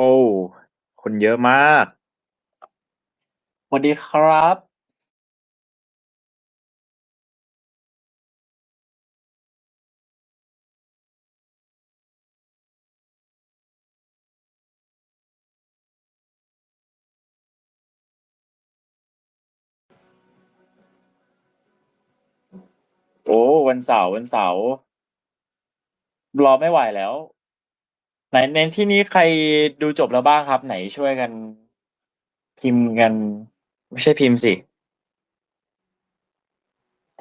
โอ้ คนเยอะมาก สวัสดีครับ โอ้ วันเสาร์วันเสาร์รอไม่ไหวแล้ว ไหนในที่นี้ใครดูจบแล้วบ้างครับ ไหนช่วยกัน พิมพ์กัน ไม่ใช่พิมพ์สิ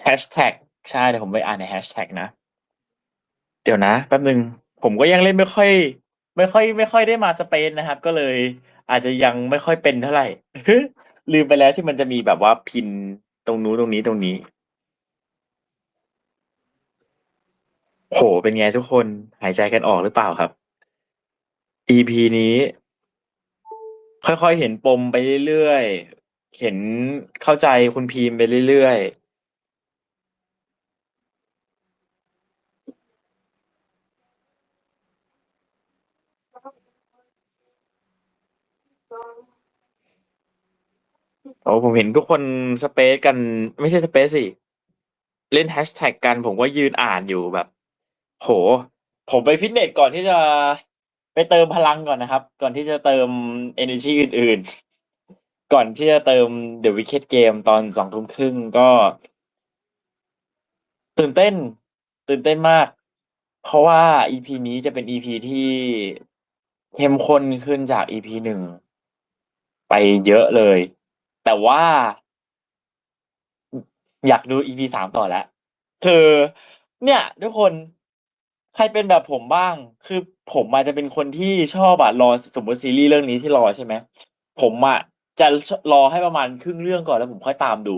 แฮชแท็กใช่เดี๋ยวผมไปอ่านในแฮชแท็กนะ เดี๋ยวนะแป๊บหนึ่งผมก็ยังเล่นไม่ค่อย ไม่ค่อย ไม่ค่อยได้มาสเปซนะครับ ก็เลย อาจจะยังไม่ค่อยเป็นเท่าไหร่ ลืมไปแล้วที่มันจะมีแบบว่าพินตรงนู้นตรงนี้ตรงนี้โอ้โฮเป็นไงทุกคนหายใจกันออกหรือเปล่าครับ? EP นี้ ค่อยๆ เห็นปมไปเรื่อยๆ เห็นเข้าใจคุณพีมไปเรื่อยๆโอ้ผมเห็นทุกคนสเปซกัน ไม่ใช่สเปซสิ เล่นแฮชแท็กกันผมก็ยืนอ่านอยู่แบบโอ้โฮผมไปฟิตเนสก่อนที่จะ ไปเติมพลังก่อนนะครับ ก่อนที่จะเติมเอเนอร์จีอื่นๆ ก่อนที่จะเติม The Wicked Game ตอน20:30ก็ ตื่นเต้น ตื่นเต้นมาก เพราะว่า EP นี้จะเป็น EP ที่เข้มข้นขึ้นจาก EP 1ไปเยอะเลย แต่ว่า อยากดู EP 3ต่อแล้วคือเนี่ย ทุกคนใครเป็นแบบผมบ้าง คือ ผมอะจจะเป็นคนที่ชอบอะรอสมมติซีรีส์เรื่องนี้ที่รอใช่ไหม ผมอะจะรอให้ประมาณครึ่งเรื่องก่อนแล้วผมค่อยตามดู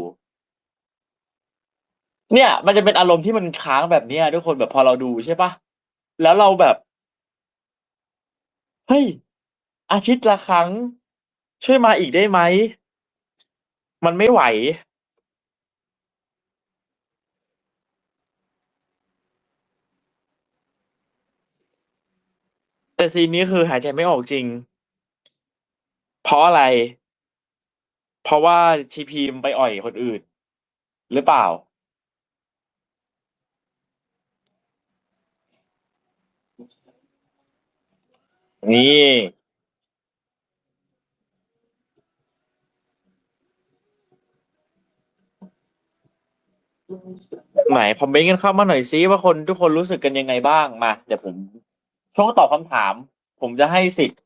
เนี่ย มันจะเป็นอารมณ์ที่มันค้างแบบเนี้ยทุกคนแบบพอเราดูใช่ปล่าแล้วเราแบบเฮ้ยอาทิตย์ละครั้ง ช่วยมาอีกได้ไหม?มันไม่ไหว แต่ซีนนี้คือหายใจไม่ออกจริง เพราะอะไร?เพราะว่าชีพีมไปอ่อยคนอื่น หรือเปล่า?นี่ไหนคอมเมนต์กันเข้ามาหน่อยซิว่าคนทุกคนรู้สึกกันยังไงบ้าง?มา เดี๋ยวผม ช่วงตอบคำถาม ผมจะให้สิทธิ์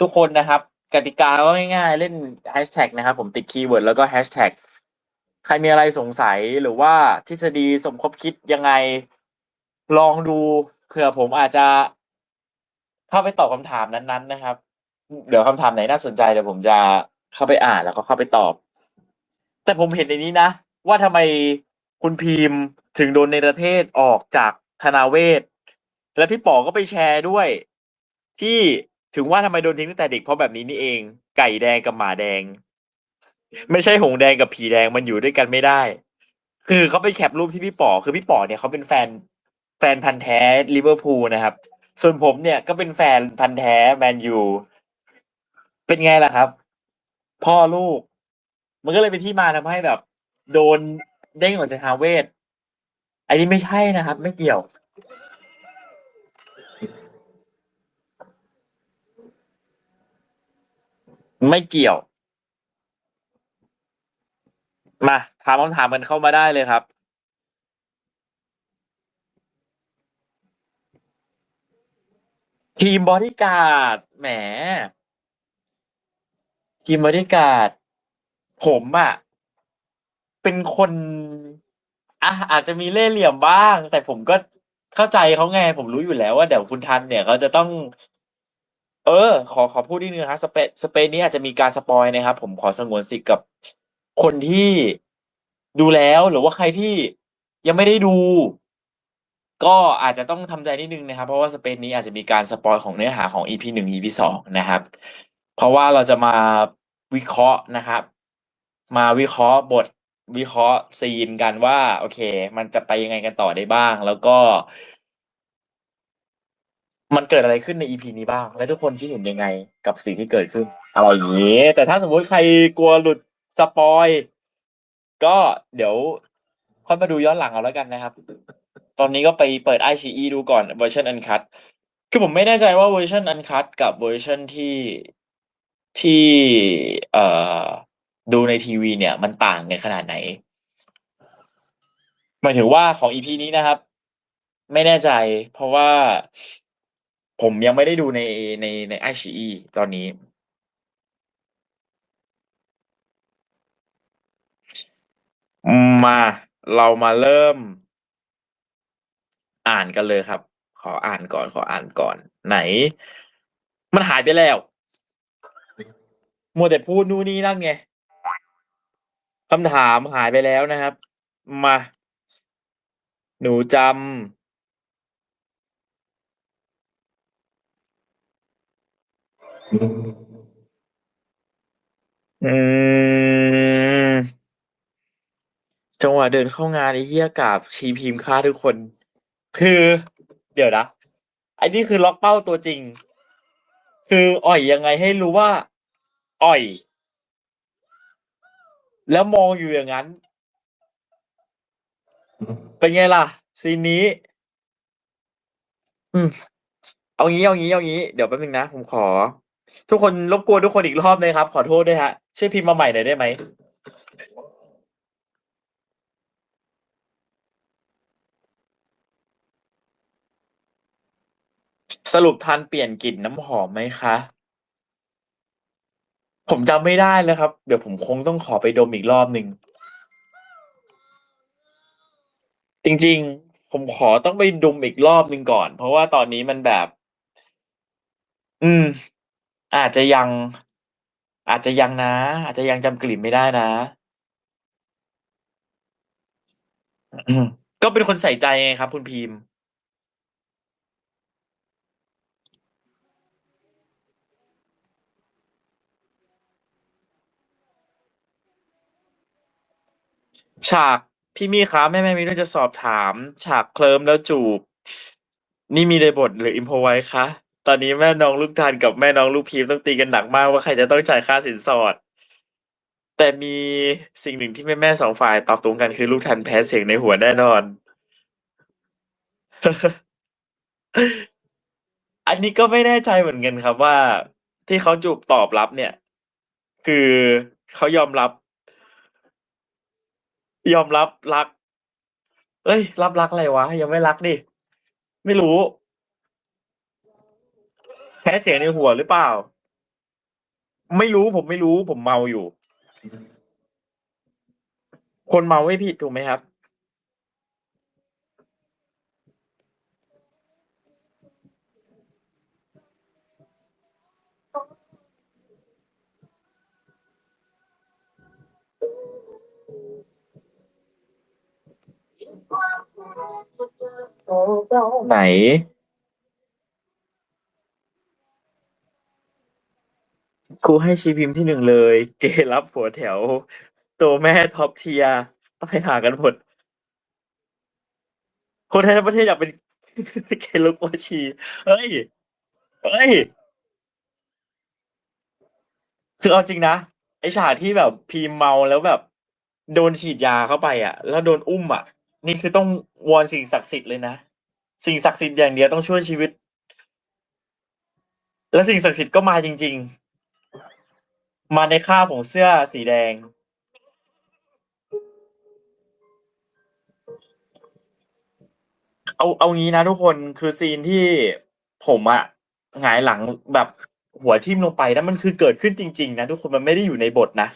ทุกคนนะครับ กติกาก็ง่ายๆ เล่นแฮชแท็กนะครับ ผมติดคีย์เวิร์ดแล้วก็แฮชแท็กใครมีอะไรสงสัยหรือว่าทฤษฎีสมคบคิดยังไงลองดูเผื่อผมอาจจะเข้าไปตอบคำถามนั้นๆนะครับ เดี๋ยวคำถามไหนน่าสนใจเดี๋ยวผมจะเข้าไปอ่านแล้วก็เข้าไปตอบ แต่ผมเห็นในนี้นะ ว่าทำไมคุณพีมถึงโดนเนประเทศออกจากธนาเวศ และพี่ป๋อก็ไปแชร์ด้วย ที่ถึงว่าทำไมโดนทิ้งตั้งแต่เด็กเพราะแบบนี้นี่เอง ไก่แดงกับหมาแดง ไม่ใช่หงแดงกับผีแดงมันอยู่ด้วยกันไม่ได้ คือเขาไปแคปรูปที่พี่ป๋อคือพี่ป๋อเนี่ยเขาเป็นแฟน แฟนพันธ์แท้ลิเวอร์พูลนะครับ ส่วนผมเนี่ยก็เป็นแฟนพันธ์แท้แมนยูเป็นไงล่ะครับ พ่อลูก มันก็เลยเป็นที่มาทำให้แบบ โดนเด้งออกจากทาเวศอันนี้ไม่ใช่นะครับ ไม่เกี่ยว ไม่เกี่ยว มาถามคำถามกันเข้ามาได้เลยครับ ทีมบอดี้การ์ดแหม ทีมบอดี้การ์ดผมอะเป็นคนอะอาจจะมีเล่ห์เหลี่ยมบ้าง แต่ผมก็เข้าใจเขาไง ผมรู้อยู่แล้วว่าเดี๋ยวคุณทันเนี่ยเขาจะต้อง เออ ขอขอพูดนิดนึงนะครับสเปซสเปซนี้อาจจะมีการสปอยนะครับ ผมขอสงวนสิทธิ์กับคนที่ดูแล้วหรือว่าใครที่ยังไม่ได้ดู ก็อาจจะต้องทำใจนิดนึงนะครับ เพราะว่าสเปซนี้อาจจะมีการสปอยของเนื้อหาของ EP 1 EP 2นะครับ เพราะว่าเราจะมาวิเคราะห์นะครับ มาวิเคราะห์บทวิเคราะห์ซีนกันว่า โอเค มันจะไปยังไงกันต่อได้บ้าง แล้วก็ มันเกิดอะไรขึ้นใน EP นี้บ้าง และทุกคนคิดเห็นยังไงกับสิ่งที่เกิดขึ้นอะไรอย่างนี้ แต่ถ้าสมมติใครกลัวหลุดสปอย ก็เดี๋ยวค่อยมาดูย้อนหลังเอาแล้วกันนะครับ ตอนนี้ก็ไปเปิด iQIYI ดูก่อนเวอร์ชันอันคั t คือผมไม่แน่ใจว่าเวอร์ชันอันคัตกับเวอร์ชันที่ที่เอ่อดูในทีวีเนี่ย มันต่างกันขนาดไหนหมายถึงว่าของ EP นี้นะครับ ไม่แน่ใจ เพราะว่า ผมยังไม่ได้ดูในในใน iQIYI ตอนนี้ มาเรามาเริ่ม อ่านกันเลยครับ ขออ่านก่อนขออ่านก่อน ไหน มันหายไปแล้วมัวแต่พูดนู่นนี่นั่นไงคำถามหายไปแล้วนะครับ มา หนูจำ อืม จังหวะเดินเข้างาน ไอ้เหี้ย กราบชีพิมพ์ฆ่าทุกคน คือ เดี๋ยวนะ ไอ้นี่คือล็อกเป้าตัวจริง คืออ่อยยังไงให้รู้ว่า อ่อย แล้วมองอยู่อย่างนั้น เป็นไงล่ะ ซีนนี้ อืม เอางี้เอางี้เอางี้ เดี๋ยวแป๊บนึงนะ ผมขอ ทุกคนรบกวนทุกคนอีกรอบนะครับ ขอโทษด้วยครับช่วยพิมพ์มาใหม่หน่อยได้ไหม?สรุปทันเปลี่ยนกลิ่นน้ำหอมไหมคะ?ผมจำไม่ได้แล้วครับ เดี๋ยวผมคงต้องขอไปดมอีกรอบหนึ่ง จริงๆ ผมขอต้องไปดมอีกรอบหนึ่งก่อน เพราะว่าตอนนี้มันแบบ อืม อาจจะยัง อาจจะยังนะ อาจจะยังจำกลิ่นไม่ได้นะ ก็เป็นคนใส่ใจไงครับ คุณพิมพ์ ฉากพี่มี่ครับแม่ๆมีเรื่องจะสอบถาม ฉากเคลิ้มแล้วจูบ นี่มีในบทหรือ improvise คะ? ตอนนี้แม่น้องลูกทันกับแม่น้องลูกพีมต้องตีกันหนักมากว่าใครจะต้องจ่ายค่าสินสอด แต่มีสิ่งหนึ่งที่แม่ๆ2ฝ่ายตอบตรงกันคือลูกทันแพ้เสียงในหัวแน่นอน อันนี้ก็ไม่แน่ใจเหมือนกันครับว่า ที่เขาจูบตอบรับเนี่ย คือเขายอมรับ ยอมรับรักเฮ้ย รับรักอะไรวะ ยังไม่รักนี่ ไม่รู้ พ้เสียงในหัวหรือเปล่า?ไม่รู้ผมไม่รู้ ผมเมาอยู่ คนเมาไม่ผิดถูกไหมครับ?ไหน? ครูให้ชีพิมพ์ที่1เลย เกรับหัวแถว ตัวแม่ Top Tier ตายห่ากันหมด คนไทยทั้งประเทศอยากเป็นเคนรุโกชิเฮ้ย เฮ้ยคือเอาจริงนะ ไอฉากที่แบบพีเมาแล้วแบบ โดนฉีดยาเข้าไปอะแล้วโดนอุ้มอะนี่คือต้องวอนสิ่งศักดิ์สิทธิ์เลยนะ สิ่งศักดิ์สิทธิ์อย่างเดียวต้องช่วยชีวิต แล้วสิ่งศักดิ์สิทธิ์ก็มาจริง ๆ มาในคราบของเสื้อสีแดง เอาเอางี้นะทุกคนคือซีนที่ผมอะหงายหลังแบบหัวทิ่มลงไปแล้วมันคือเกิดขึ้นจริง ๆ นะทุกคนมันไม่ได้อยู่ในบทนะ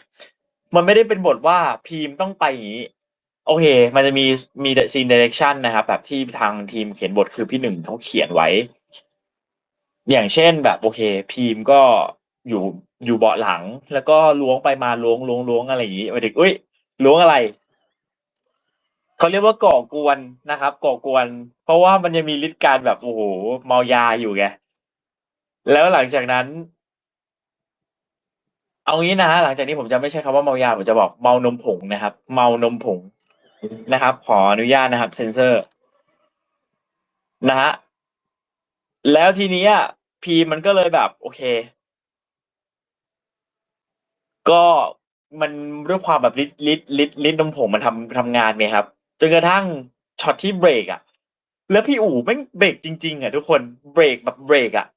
มันไม่ได้เป็นบทว่าพีมต้องไปอย่างงี้โอเค มันจะมีมีด Scene Direction นะครับแบบที่ทางทีมเขียนบทคือพี่หนึ่งเขาเขียนไว้ อย่างเช่นแบบโอเค พีมก็อยู่ อยู่เบาะหลัง แล้วก็ล้วงไปมาล้วงๆๆอะไรอย่างงี้หมายถึงอุ๊ยล้วงอะไร?เขาเรียกว่าก่อกวนนะครับ ก่อกวน เพราะว่ามันยังมีฤทธิ์การแบบโอ้โฮเมายาอยู่ไงแล้วหลังจากนั้น เอางี้นะครับหลังจากนี้ผมจะไม่ใช้คำว่าเมายาผมจะบอกเมานมผงนะครับ เมานมผงนะครับ ขออนุญาตนะครับ เซนเซอร์ นะครับแล้วทีนี้พีมันก็เลยแบบ โอเค ก็มันด้วยความแบบลิดลิดลิดลิดนมผงมันทำทำงานไงครับจนกระทั่งช็อตที่เบรกอะ แล้วพี่อู๋แม่งเบรกจริง ๆอะทุกคนเบรกแบบเบรกอะ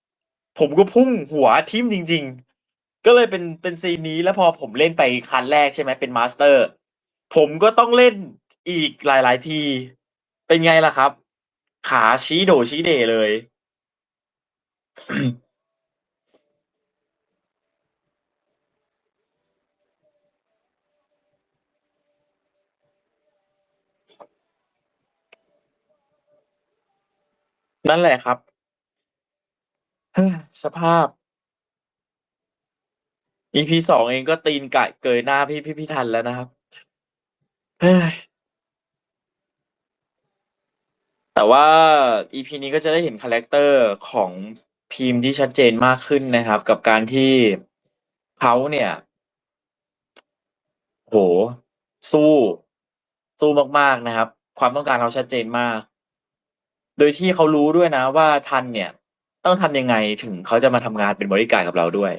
ผมก็พุ่งหัวทิ่มจริง ๆ ก็เลยเป็นเป็นซีนนี้แล้วพอผมเล่นไปคันแรกใช่ไหมเป็นมาสเตอร์ ผมก็ต้องเล่นอีกหลาย ๆ ที เป็นไงล่ะครับ ขาชี้โดชี้เดเลย นั่นแหละครับ เฮ้ยสภาพ EP 2เองก็ตีนไก่เกยหน้าพี่พี่พี่ทันแล้วนะครับ เฮ้ย แต่ว่า EP นี้ก็จะได้เห็นคาแรกเตอร์ของพีมที่ชัดเจนมากขึ้นนะครับ กับการที่เขาเนี่ยโอ้โฮสู้ สู้มาก ๆ นะครับ ความต้องการเขาชัดเจนมาก โดยที่เขารู้ด้วยนะว่าทันเนี่ย ต้องทำยังไงถึงเขาจะมาทำงานเป็นบอดี้การกับเราด้วย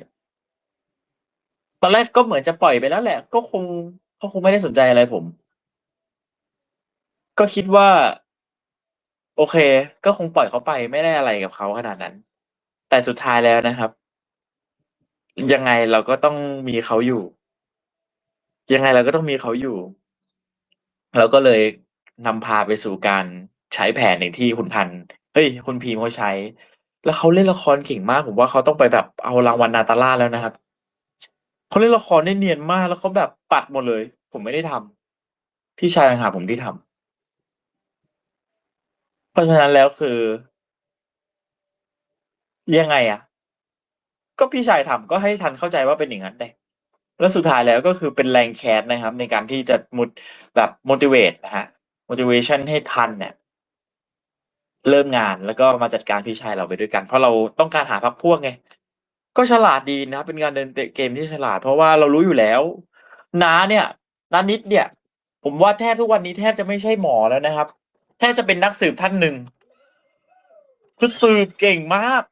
ตอนแรกก็เหมือนจะปล่อยไปแล้วแหละ ก็คงเขาคงไม่ได้สนใจอะไรผม ก็คิดว่า โอเค ก็คงปล่อยเขาไปไม่ได้อะไรกับเขาขนาดนั้น แต่สุดท้ายแล้วนะครับ ยังไงเราก็ต้องมีเขาอยู่ ยังไงเราก็ต้องมีเขาอยู่ เราก็เลยนำพาไปสู่การ ใช้แผนอย่างที่คุณพันธุ์ เฮ้ย คุณพีมเขาใช้ แล้วเขาเล่นละครเก่งมาก ผมว่าเขาต้องไปแบบเอารางวัลนาตราแล้วนะครับ เขาเล่นละครได้เนียนมาก แล้วเขาแบบปัดหมดเลย ผมไม่ได้ทำพี่ชายต่างหากผมที่ทำเพราะฉะนั้นแล้วคือ ยังไงอะก็พี่ชายทำก็ให้ทันเข้าใจว่าเป็นอย่างงั้นแหละแล้วสุดท้ายแล้วก็คือเป็นแรงแค้นนะครับ ในการที่จะมุดแบบ motivate นะครับ motivation ให้ทันเนี่ย เริ่มงานแล้วก็มาจัดการพี่ชายเราไปด้วยกัน เพราะเราต้องการหาพรรคพวกไง ก็ฉลาดดีนะครับเป็นการเดินเตะเกมที่ฉลาด เพราะว่าเรารู้อยู่แล้วน้าเนี่ยน้านิดเนี่ย ผมว่าแทบทุกวันนี้แทบจะไม่ใช่หมอแล้วนะครับ แทบจะเป็นนักสืบท่านหนึ่งคือสืบเก่งมาก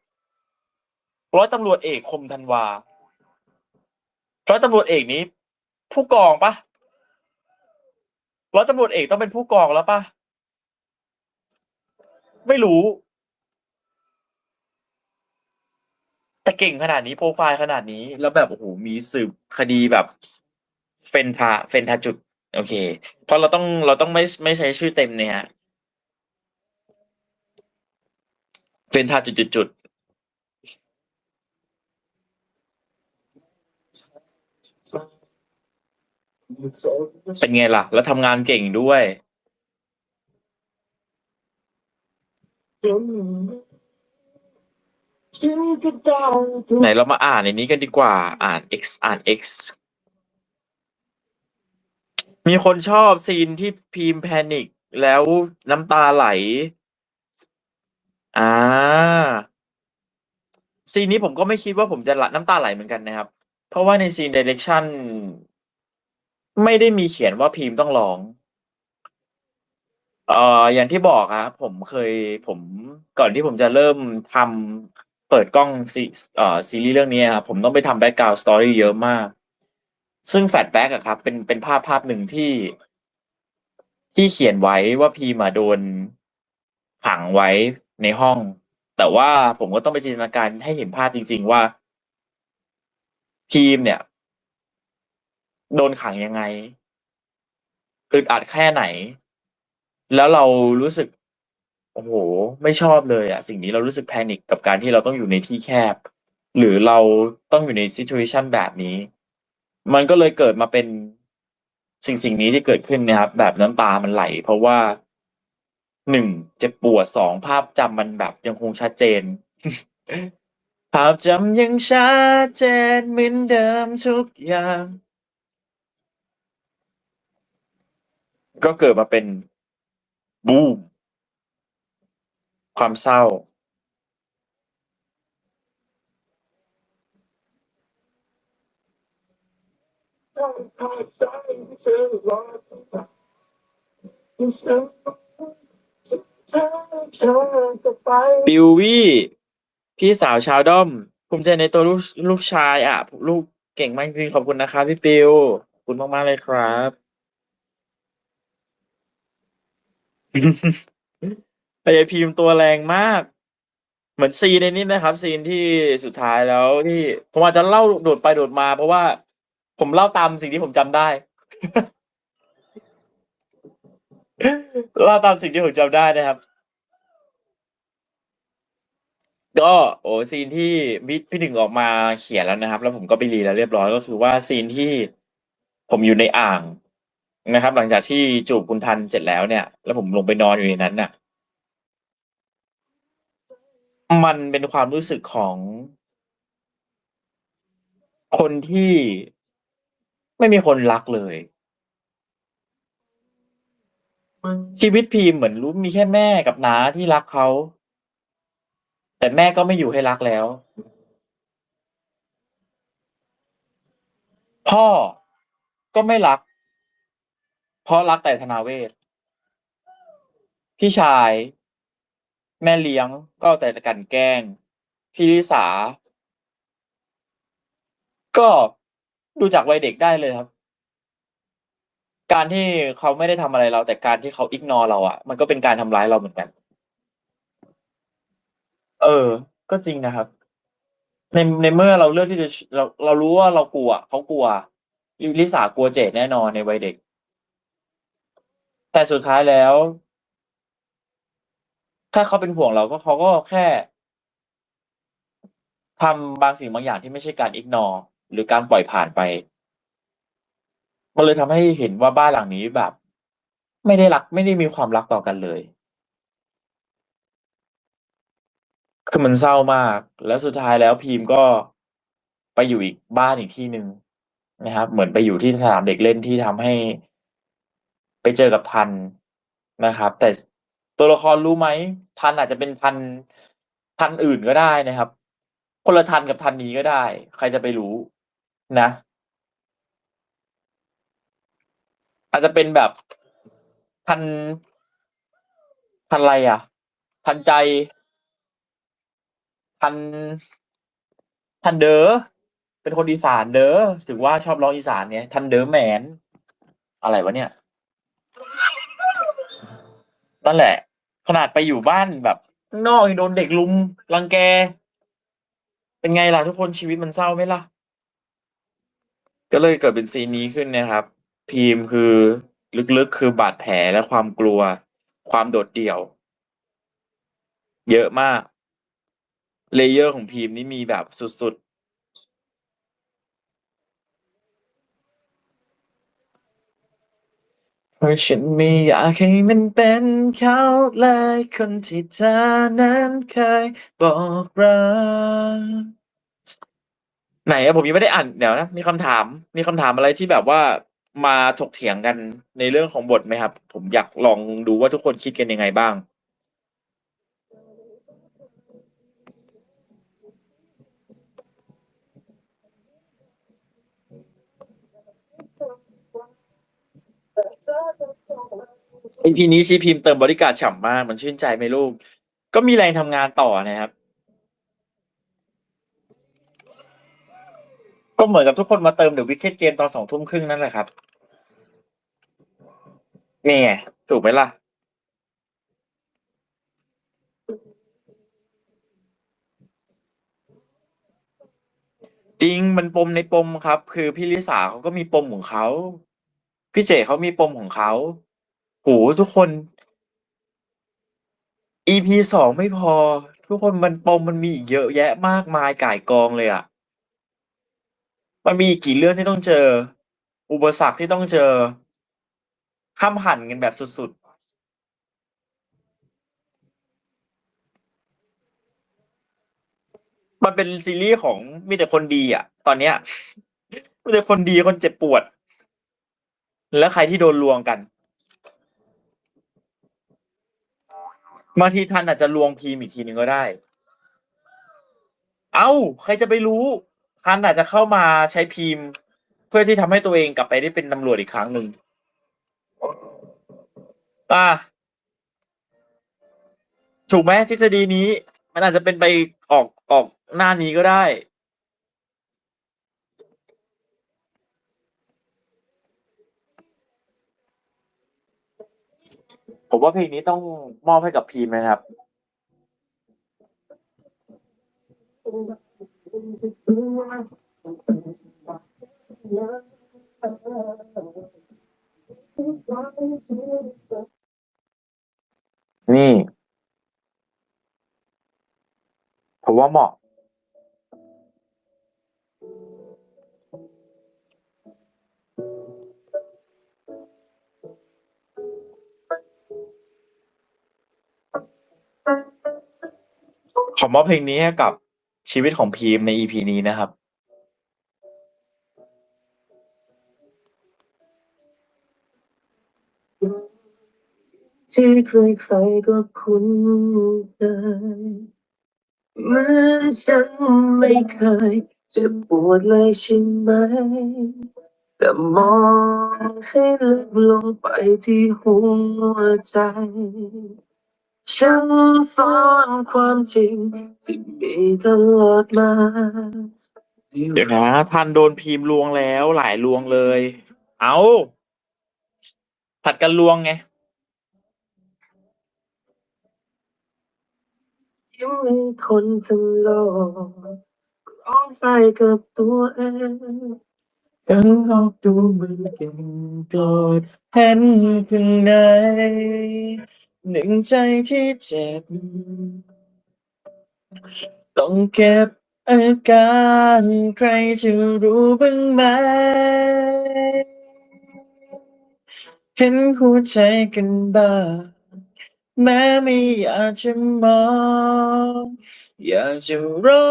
ร้อยตำรวจเอกคมธันวาร้อยตำรวจเอกนี้ ผู้กองปล่า?ร้อยตำรวจเอกต้องเป็นผู้กองแล้วปล่า? ไม่รู้ แต่เก่งขนาดนี้โพรไฟล์ขนาดนี้ แล้วแบบโอ้โฮมีสืบคดีแบบเฟนทาเฟนทาจุด โอเค เพราะเราต้องเราต้องไม่ไม่ใช้ชื่อเต็มไงครับเฟนทาจุดๆๆเป็นไงล่ะ แล้วทำงานเก่งด้วย ไหนเรามาอ่านไอ้นี้กันดีกว่า อ่าน X อ่าน X มีคนชอบซีนที่พีม panic แล้วน้ำตาไหล อ่า ซีนนี้ผมก็ไม่คิดว่าผมจะละน้ำตาไหลเหมือนกันนะครับ เพราะว่าในซีน direction ไม่ได้มีเขียนว่าพีมต้องร้อง เอ่ออย่างที่บอกครับผมเคยผมก่อนที่ผมจะเริ่มทำเปิดกล้องซีเอ่อซีรีส์เรื่องนี้ครับผมต้องไปทำแบ็กกราวด์สตอรี่เยอะมาก ซึ่ง Flashback อะครับ เป็นเป็นภาพภาพหนึ่งที่ ที่เขียนไว้ว่าพีมอะโดนขังไว้ในห้อง แต่ว่าผมก็ต้องไปจินตนาการให้เห็นภาพจริง ๆ ว่าพีมเนี่ย โดนขังยังไงอึดอัดแค่ไหน แล้วเรารู้สึก โอ้โฮไม่ชอบเลยอะสิ่งนี้เรารู้สึก panic กับการที่เราต้องอยู่ในที่แคบ หรือเราต้องอยู่ใน situation แบบนี้ มันก็เลยเกิดมาเป็นสิ่งสิ่งนี้ที่เกิดขึ้นนะครับ แบบน้ำตามันไหล เพราะว่า1เจ็บปวด2ภาพจำมันแบบยังคงชัดเจน ภาพจำยังชัดเจนเหมือนเดิมทุกอย่าง ก็เกิดมาเป็น บูมความเศร้า ปิววี่ พี่สาวชาวด้อม ภูมิใจในตัวลูกลูกชายอะลูกเก่งมากจริงขอบคุณนะครับพี่ปิวขอบคุณมาก ๆ เลยครับ แต่ยายพิมพ์ตัวแรงมาก เหมือนซีนในนี้นะครับ ซีนที่สุดท้ายแล้วที่ผมอาจจะเล่าโดดไปโดดมา เพราะว่าผมเล่าตามสิ่งที่ผมจำได้ เล่าตามสิ่งที่ผมจำได้นะครับ ก็โอ้ซีนที่พี่พี่หนึ่งออกมาเขียนแล้วนะครับ แล้วผมก็ไปรีแล้วเรียบร้อยก็คือว่าซีนที่ผมอยู่ในอ่าง นะครับ หลังจากที่จูบคุณทันเสร็จแล้วเนี่ย แล้วผมลงไปนอนอยู่ในนั้นน่ะ มันเป็นความรู้สึกของ คนที่ไม่มีคนรักเลยชีวิตพีมเหมือนรู้มีแค่แม่กับน้าที่รักเขา แต่แม่ก็ไม่อยู่ให้รักแล้ว พ่อก็ไม่รัก เพราะรักแต่ธนาเวชพี่ชาย แม่เลี้ยงก็แต่กันแกล้ง พี่ลิสา ก็ดูจากวัยเด็กได้เลยครับ การที่เขาไม่ได้ทำอะไรเรา แต่การที่เขา ignore เราอะมันก็เป็นการทำร้ายเราเหมือนกัน เออ ก็จริงนะครับ ในในเมื่อเราเลือกที่จะเราเรารู้ว่าเรากลัวเขากลัวลิลิสากลัวเจดแน่นอนในวัยเด็ก แต่สุดท้ายแล้ว ถ้าเขาเป็นห่วงเราก็เขาก็แค่ทำบางสิ่งบางอย่างที่ไม่ใช่การ ignore หรือการปล่อยผ่านไป มันเลยทำให้เห็นว่าบ้านหลังนี้แบบ ไม่ได้รักไม่ได้มีความรักต่อกันเลย คือมันเศร้ามาก แล้วสุดท้ายแล้วพีมก็ไปอยู่อีกบ้านอีกที่หนึ่งนะครับ เหมือนไปอยู่ที่สนามเด็กเล่นที่ทำให้ ไปเจอกับทันนะครับ แต่ตัวละครรู้ไหมทันอาจจะเป็นทันทันอื่นก็ได้นะครับ คนละทันกับทันนี้ก็ได้ ใครจะไปรู้นะ อาจจะเป็นแบบทันทันอะไรอะ ทันใจ ทันทันเด้อเป็นคนอีสานเด้อถึงว่าชอบร้องอีสานไงทันเด้อแมนอะไรวะเนี่ย นั่นแหละ ขนาดไปอยู่บ้านแบบข้างนอกยังโดนเด็กรุมรังแก เป็นไงล่ะทุกคนชีวิตมันเศร้าไหมล่ะ?ก็เลยเกิดเป็นซีนนี้ขึ้นนะครับ พีมคือลึกๆคือบาดแผลและความกลัว ความโดดเดี่ยว เยอะมาก layer ของพีมนี่มีแบบสุด ๆ เพ ราะฉันไม่อยากให้มันเป็นเขาเลยคนที่เธอนั้นเคยบอกรักไหนอะผมยังไม่ได้อ่านเดี๋ยวนะ มีคำถาม มีคำถามอะไรที่แบบว่ามาถกเถียงกันในเรื่องของบทไหมครับ?ผมอยากลองดูว่าทุกคนคิดกันยังไงบ้าง? อีพีนี้ชีพิมพ์เติมบอดี้การฉ่ำมาก มันชื่นใจไหมลูก?ก็มีแรงทำงานต่อนะครับ ก็เหมือนกับทุกคนมาเติม The Wicked Game ตอน20:30นั่นแหละครับนี่ไงถูกไหมล่ะ?จริงมันปมในปมครับ คือพี่ลิสาเขาก็มีปมของเขา พี่เจเขามีปมของเขา โอ้โฮทุกคน EP 2ไม่พอ ทุกคนมันปมมันมีอีกเยอะแยะมากมายก่ายกองเลยอะมันมีกี่เรื่องที่ต้องเจอ อุปสรรคที่ต้องเจอห้ำหั่นกันแบบสุดๆ มันเป็นซีรีส์ของมีแต่คนดีอะตอนเนี้ยมีแต่คนดีคนเจ็บปวด และใครที่โดนลวงกัน บางทีท่านอาจจะลวงพีมอีกทีหนึ่งก็ได้ เอ้า ใครจะไปรู้ท่านอาจจะเข้ามาใช้พีม เพื่อที่ทำให้ตัวเองกลับไปได้เป็นตำรวจอีกครั้งหนึ่งอาถูกไหมทฤษฎีนี้ มันอาจจะเป็นไปออกออกหน้านี้ก็ได้ ผมว่าเพลงนี้ต้องมอบให้กับพีมนะครับ นี่ ผมว่าเหมาะ อมอบเพลงนี้ให้กับชีวิตของพีมใน EP นี้นะครับที่ใครๆก็คุ้นเคยเหมือนฉันไม่เคยจ็บปวดเลยใช่ไหม แต่มองให้ลึกลงไปที่หัวใจ ฉันซ่อนความจริงที่มีตลอดมาเดี๋ยวนะพันโดนพีมลวงแล้วหลายลวงเลย เอาผัดกันลวงไงยิ้มให้คนทั้งโลกร้องไห้กับตัวเองกันออกดูมือเก่งโกรธเห็นข้างใน หนึ่งใจที่เจ็บ ต้องเก็บอาการใครจะรู้บ้างไหม เห็นหัวใจกันบ้างแม้ไม่อยากจะมอง อยากจะร้อ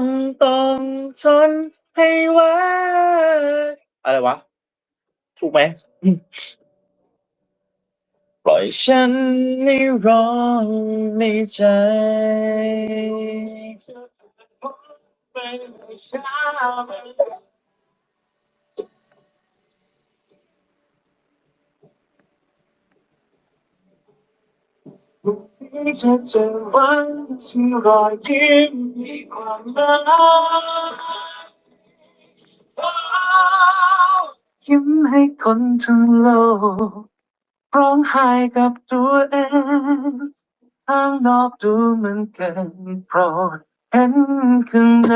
งต้องทนให้ไหวอะไรวะ ถูกไหม ล่อยฉันให้ร้องในใจจะเจอวันที่รอยยิ้มมีความหมายยิ้มให้คนทั้งโลก ร้องไห้กับตัวเองข้างนอกดูเหมันเกินโปรดเห็นข้างใน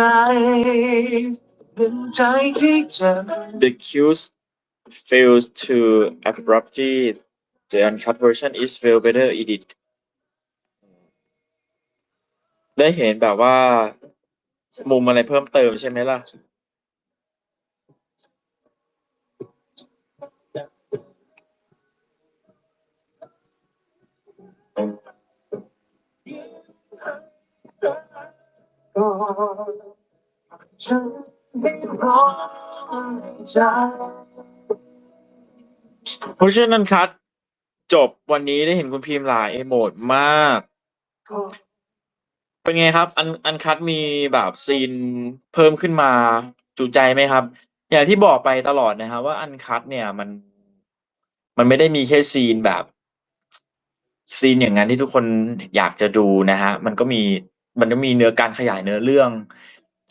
เป็นใจที่เจ็บ The cues fails to abruptly the uncut version is well better edit ได้เห็นแบบว่า มุมอะไรเพิ่มเติมใช่ไหมล่ะ ฉันไม่ร้องใจเพราะฉะนั้นคัดจบวันนี้ได้เห็นคุณพิมพ์หลายเอโมดมาก เป็นไงครับ อันอันคัดมีแบบซีนเพิ่มขึ้นมาจุใจไหมครับ อย่างที่บอกไปตลอดนะครับว่าอันคัดเนี่ยมัน มันไม่ได้มีแค่ซีนแบบ ซีนอย่างนั้นที่ทุกคนอยากจะดูนะฮะ มันก็มี มันก็มีเนื้อการขยายเนื้อเรื่อง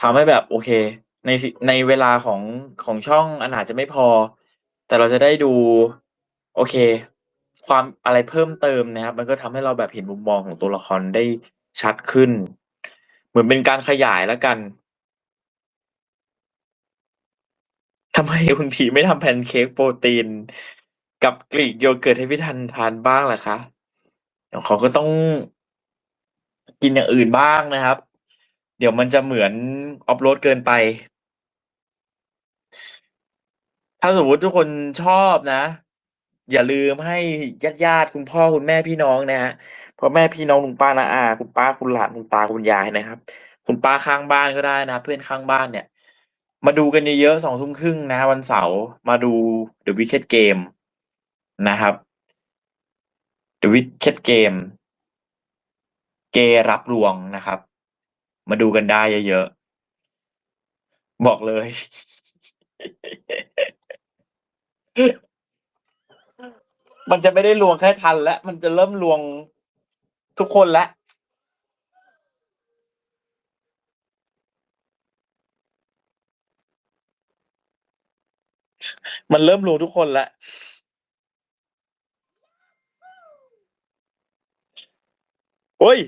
ทำให้แบบโอเค ในในเวลาของของช่องอันอาจจะไม่พอ แต่เราจะได้ดู โอเค ความอะไรเพิ่มเติมนะครับ มันก็ทำให้เราแบบเห็นมุมมองของตัวละครได้ชัดขึ้น เหมือนเป็นการขยายแล้วกันทำไมคุณผีไม่ทำแพนเค้กโปรตีน กับกรีกโยเกิร์ตให้พี่ทันทานบ้างล่ะคะเขาก็ต้อง กินอย่างอื่นบ้างนะครับ เดี๋ยวมันจะเหมือนออฟโรดเกินไป ถ้าสมมติทุกคนชอบนะ อย่าลืมให้ญาติๆคุณพ่อคุณแม่พี่น้องนะฮะพ่อแม่พี่น้องลุงป้าน้าอาคุณป้าคุณหลานคุณตาคุณยายนะครับ คุณป้าข้างบ้านก็ได้นะ เพื่อนข้างบ้านเนี่ย มาดูกันเยอะๆสองทุ่มครึ่งนะ วันเสาร์มาดู The Wicked Game นะครับ The Wicked Game เกรับรวงนะครับ มาดูกันได้เยอะๆ บอกเลย มันจะไม่ได้รวงแค่ทันและ มันจะเริ่มรวงทุกคนแล้วมันเริ่มรวงทุกคนแล้ว โอ้ย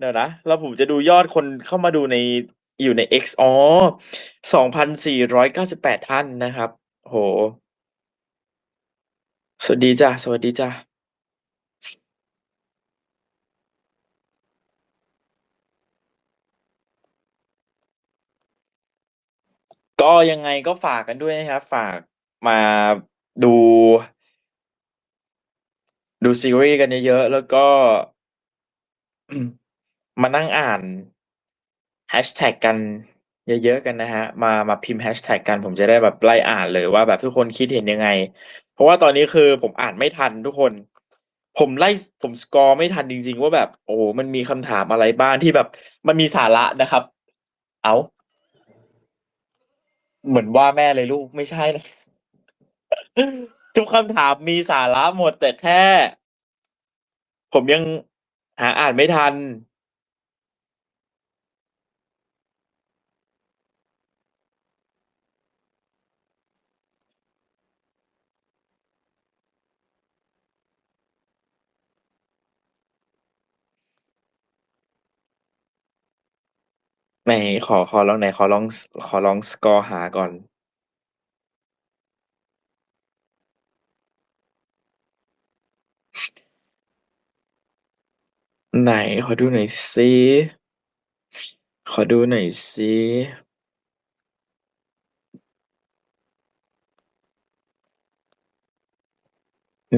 เดี๋ยวนะแล้วผมจะดูยอดคนเข้ามาดูในอยู่ใน X อ๋อ2,498ท่านนะครับโอ้โฮสวัสดีจ้ะสวัสดีจ้ะก็ยังไงก็ฝากกันด้วยนะครับ ฝากมาดู ดูซีรีส์กันเยอะๆ แล้วก็ มานั่งอ่านแฮชแท็กกันเยอะๆกันนะครับมามาพิมพ์แฮชแท็กกันผมจะได้แบบไล่อ่านเลยว่าแบบทุกคนคิดเห็นยังไง เพราะว่าตอนนี้คือผมอ่านไม่ทันทุกคน ผมไล่ผมสกอร์ไม่ทันจริง ๆ ว่าแบบ โอ้มันมีคำถามอะไรบ้างที่แบบ มันมีสาระนะครับ เอ้าเหมือนว่าแม่เลยลูกไม่ใช่นะทุกคำถามมีสาระหมดแต่แค่ ผมยังหาอ่านไม่ทัน ไหนขอขอลองไหนขอลองขอลองสกอร์หาก่อน ไหนขอดูหน่อยสิขอดูหน่อยสิ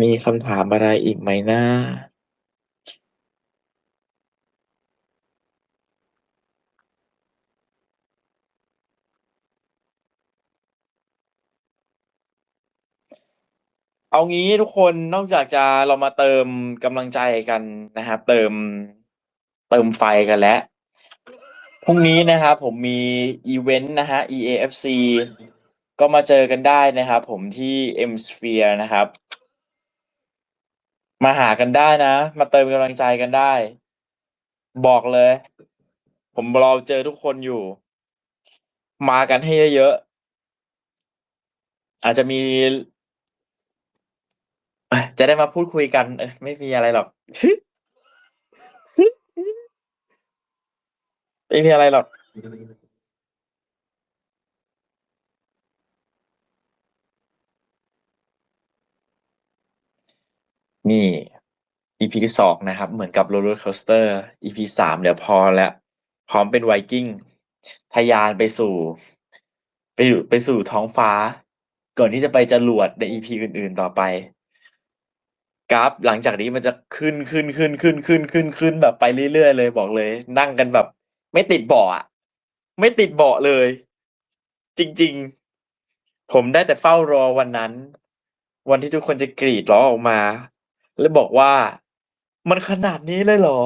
มีคำถามอะไรอีกไหมนะ? เอางี้ทุกคนนอกจากจะเรามาเติมกำลังใจกันนะครับ เติมเติมไฟกันแล้วพรุ่งนี้นะครับผมมีอิเวนต์นะครับ EAFC ก็มาเจอกันได้นะครับผมที่ M Sphere นะครับ มาหากันได้นะ มาเติมกำลังใจกันได้ บอกเลย ผมรอเจอทุกคนอยู่ มากันให้เยอะๆอาจจะมี อาจะได้มาพูดคุยกัน เออไม่มีอะไรหรอก ไม่มีอะไรหรอก นี่ EP ที่2นะครับ เหมือนกับ Roller Coaster EP 3เดี๋ยวพอแล้ว พร้อมเป็น Viking ทะยานไปสู่ ไปอยู่ไปสู่ท้องฟ้า ก่อนที่จะไปจรวดใน EP อื่น ๆ ต่อไป กราฟหลังจากนี้มันจะขึ้นๆๆๆๆๆแบบไปเรื่อยๆเลยบอกเลย นั่งกันแบบ ไม่ติดเบาะอะไม่ติดเบาะเลย จริง ๆ ผมได้แต่เฝ้ารอวันนั้น วันที่ทุกคนจะกรีดร้องออกมา แล้วบอกว่า"มันขนาดนี้เลยเหรอ?"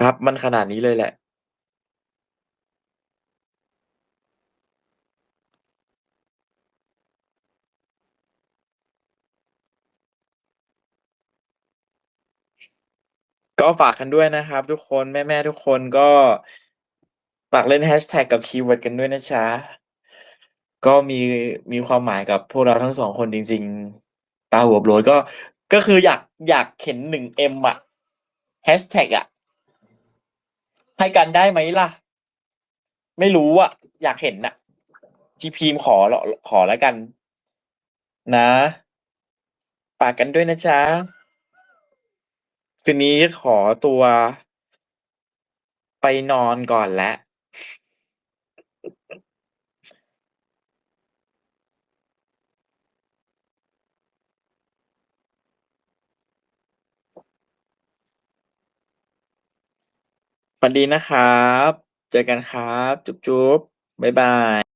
ครับมันขนาดนี้เลยแหละ ก็ฝากกันด้วยนะครับ ทุกคนแม่ๆทุกคนก็ฝากเล่นแฮชแท็กกับคีย์เวิร์ดกันด้วยนะจ๊ะก็มีมีความหมายกับพวกเราทั้ง2คนจริงๆตาหัวโบรยก็ก็คืออยากอยากเห็น 1M อะแฮชแท็กอะให้กันได้ไหมล่ะ?ไม่รู้อะอยากเห็นน่ะที่พิมขอขอแล้วกัน นะฝากกันด้วยนะจ๊ะ คืนนี้ขอตัวไปนอนก่อนแล้วฝันดีนะครับ เจอกันครับ จุ๊บๆบ๊ายบาย